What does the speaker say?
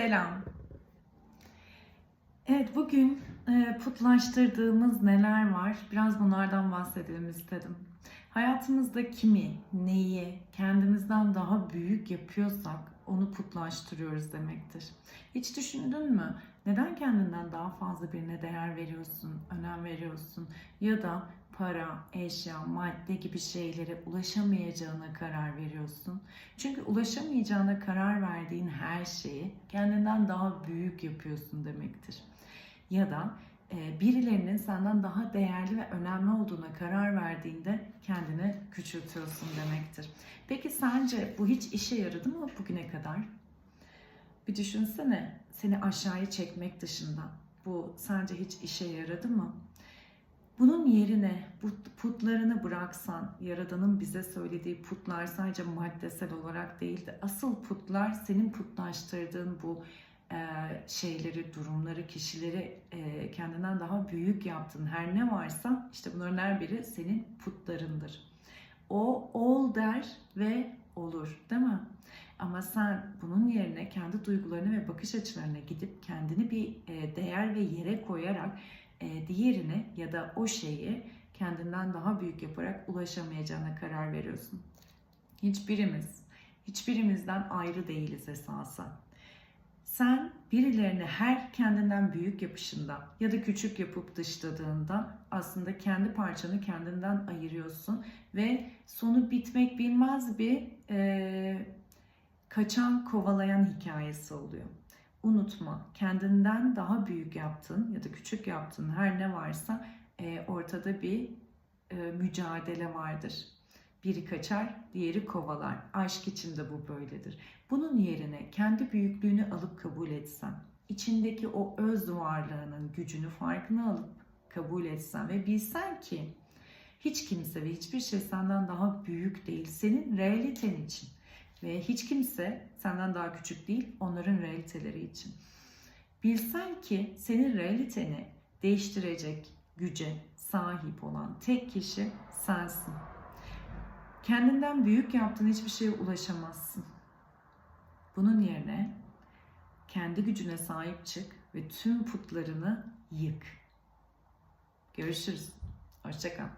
Selam. Evet bugün e, putlaştırdığımız neler var? Biraz bunlardan bahsedelim istedim. Hayatımızda kimi, neyi kendimizden daha büyük yapıyorsak onu putlaştırıyoruz demektir. Hiç düşündün mü? Neden kendinden daha fazla birine değer veriyorsun, önem veriyorsun ya da para, eşya, madde gibi şeylere ulaşamayacağına karar veriyorsun? Çünkü ulaşamayacağına karar verdiğin her şeyi kendinden daha büyük yapıyorsun demektir. Ya da birilerinin senden daha değerli ve önemli olduğuna karar verdiğinde kendini küçültüyorsun demektir. Peki sence bu hiç işe yaradı mı bugüne kadar? Bir düşünsene seni aşağıya çekmek dışında bu sence hiç işe yaradı mı? Bunun yerine putlarını bıraksan, Yaradan'ın bize söylediği putlar sadece maddesel olarak değildi. Asıl putlar senin putlaştırdığın bu e, şeyleri, durumları, kişileri e, kendinden daha büyük yaptın. Her ne varsa işte bunların her biri senin putlarındır. O ol der ve olur değil mi? Ama sen bunun yerine kendi duygularını ve bakış açılarına gidip kendini bir e, değer ve yere koyarak e, diğerini ya da o şeyi kendinden daha büyük yaparak ulaşamayacağına karar veriyorsun. Hiçbirimiz, hiçbirimizden ayrı değiliz esasen. Sen birilerini her kendinden büyük yapışında ya da küçük yapıp dışladığında aslında kendi parçanı kendinden ayırıyorsun ve sonu bitmek bilmez bir e, kaçan kovalayan hikayesi oluyor. Unutma kendinden daha büyük yaptığın ya da küçük yaptığın her ne varsa e, ortada bir e, mücadele vardır. Biri kaçar, diğeri kovalar. Aşk için de bu böyledir. Bunun yerine kendi büyüklüğünü alıp kabul etsen, içindeki o öz varlığının gücünü farkına alıp kabul etsen ve bilsen ki hiç kimse ve hiçbir şey senden daha büyük değil. Senin realiten için. Ve hiç kimse senden daha küçük değil onların realiteleri için. Bilsen ki senin realiteni değiştirecek güce sahip olan tek kişi sensin. Kendinden büyük yaptığın hiçbir şeye ulaşamazsın. Bunun yerine kendi gücüne sahip çık ve tüm putlarını yık. Görüşürüz. Hoşçakal.